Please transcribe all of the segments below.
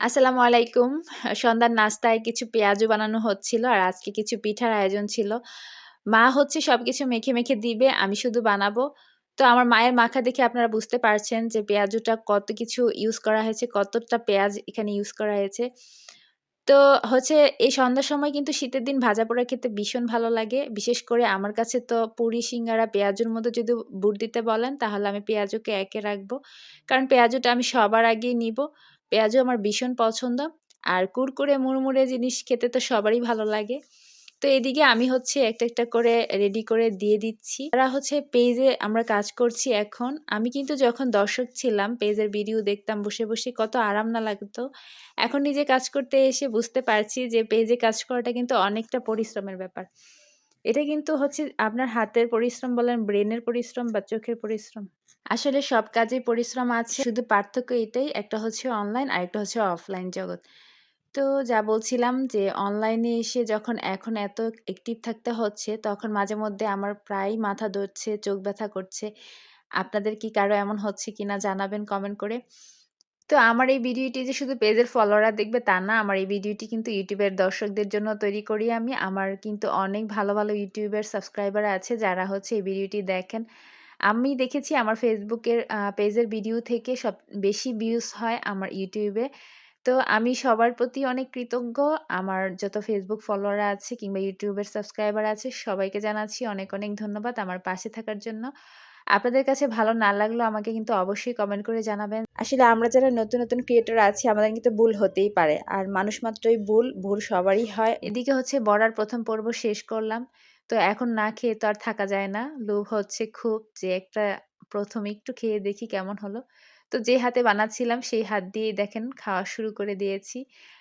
আসসালামু আলাইকুম। সন্ধ্যার নাস্তায় কিছু পেঁয়াজও বানানো হচ্ছিল আর আজকে কিছু পিঠার আয়োজন ছিল। মা হচ্ছে সব কিছু মেখে, মেখে দিবে, আমি শুধু বানাবো। তো আমার মায়ের মাখা দেখে আপনারা বুঝতে পারছেন যে পেঁয়াজটা কত কিছু ইউজ করা হয়েছে, কতটা পেঁয়াজ এখানে ইউজ করা হয়েছে। তো হচ্ছে এই সন্ধ্যার সময় কিন্তু শীতের দিন ভাজা পোড়া খেতে ভীষণ ভালো লাগে। বিশেষ করে আমার কাছে তো পুরি, সিঙ্গারা, পেঁয়াজুর মধ্যে যদি বুট দিতে বলেন তাহলে আমি পেঁয়াজুকে একে রাখব। কারণ পেঁয়াজুটা আমি সবার আগেই নিবো। পেঁয়াজু আমার ভীষণ পছন্দ। আর কুরকুরে মুড়মুড়ে জিনিস খেতে তো সবারই ভালো লাগে। তো এদিকে আমি হচ্ছে একটা, একটা করে রেডি করে দিয়ে দিচ্ছি। তারা হচ্ছে পেজে আমরা কাজ করছি এখন। আমি কিন্তু যখন দর্শক ছিলাম পেজের ভিডিও দেখতাম বসে, বসে কত আরাম না লাগতো। এখন নিজে কাজ করতে এসে বুঝতে পারছি যে পেজে কাজ করাটা কিন্তু অনেকটা পরিশ্রমের ব্যাপার। এটা কিন্তু হচ্ছে আপনার হাতের পরিশ্রম বলেন, ব্রেনের পরিশ্রম বা চোখের পরিশ্রম। আসলে সব কাজেই পরিশ্রম আছে। শুধু পার্থক্য এটাই, একটা হচ্ছে অনলাইন আরেকটা হচ্ছে অফলাইন জগৎ। তো যা বলছিলাম যে অনলাইনে এসে যখন এখন এত অ্যাক্টিভ থাকতে হচ্ছে, তখন মাঝে মধ্যে আমার প্রায়ই মাথা ধরছে, চোখ ব্যথা করছে। আপনাদের কি কারও এমন হচ্ছে কিনা জানাবেন কমেন্ট করে। তো আমার এই ভিডিওটি যে শুধু পেজের ফলোয়াররা দেখবে তা না। আমার এই ভিডিওটি কিন্তু ইউটিউবের দর্শকদের জন্য তৈরি করি আমি। আমার কিন্তু অনেক ভালো, ভালো ইউটিউবের সাবস্ক্রাইবার আছে যারা হচ্ছে এই ভিডিওটি দেখেন। আমি দেখেছি আমার ফেসবুকের পেজের ভিডিও থেকে সব বেশি ভিউজ হয় আমার ইউটিউবে। তো আমি সবার প্রতি অনেক কৃতজ্ঞ। আমার যত ফেসবুক ফলোয়ার আছে কিংবা ইউটিউবের সাবস্ক্রাইবার আছে সবাইকে জানাচ্ছি অনেক, অনেক ধন্যবাদ আমার পাশে থাকার জন্য। আপনাদের কাছে ভালো না লাগলেও আমাকে কিন্তু অবশ্যই কমেন্ট করে জানাবেন। আসলে আমরা যারা নতুন, নতুন ক্রিয়েটর আছি আমাদের কিন্তু ভুল হতেই পারে। আর মানুষ মাত্রই ভুল, ভুল সবারই হয়। এদিকে হচ্ছে বড়ার প্রথম পর্ব শেষ করলাম। তো এখন না খেয়ে তো আর থাকা যায় না। লোভ হচ্ছে খুব যে একটা প্রথম একটু খেয়ে দেখি কেমন হলো। তো যে হাতে বানাচ্ছিলাম সেই হাত দিয়ে দেখেন খাওয়া শুরু করে দিয়েছি।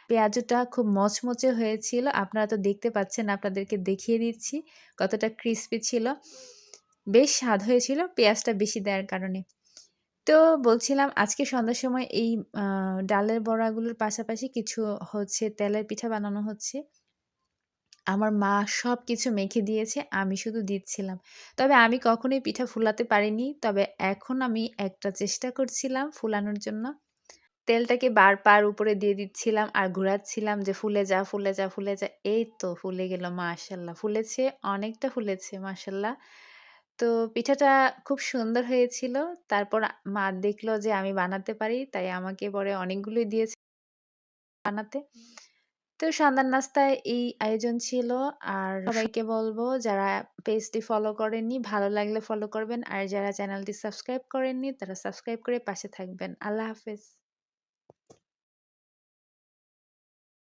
পেঁয়াজটা খুব মচমচে হয়েছিল। আপনারা তো দেখতে পাচ্ছেন, আপনাদেরকে দেখিয়ে দিচ্ছি কতটা ক্রিসপি ছিল। বেশ স্বাদ হয়েছিল পেঁয়াজটা বেশি দেওয়ার কারণে। তো বলছিলাম আজকে সন্ধ্যার সময় এই ডালের বড়াগুলোর পাশাপাশি কিছু হচ্ছে তেলের পিঠা বানানো হচ্ছে। আমার মা সবকিছু মেখে দিয়েছে, আমি শুধু দিচ্ছিলাম। তবে আমি কখনোই পিঠা ফুলাতে পারিনি। তবে এখন আমি একটা চেষ্টা করছিলাম ফুলানোর জন্য। তেলটাকে বারবার উপরে দিয়ে দিচ্ছিলাম আর ঘোরাচ্ছিলাম যে ফুলে যা, ফুলে যা, ফুলে যা। এই তো ফুলে গেল মাশাআল্লাহ। ফুলেছে, অনেকটা ফুলেছে মাশাআল্লাহ। তো পিঠাটা খুব সুন্দর হয়েছিল। তারপর মা দেখল যে আমি বানাতে পারি, তাই আমাকে পরে অনেকগুলোই দিয়েছে বানাতে। তো সন্ধ্যার নাস্তায় এই আয়োজন ছিল। আর সবাইকে বলব যারা পেজটি ফলো করেননি, ভালো লাগলে ফলো করবেন। আর যারা চ্যানেলটি সাবস্ক্রাইব করেননি তারা সাবস্ক্রাইব করে পাশে থাকবেন। আল্লাহ হাফেজ।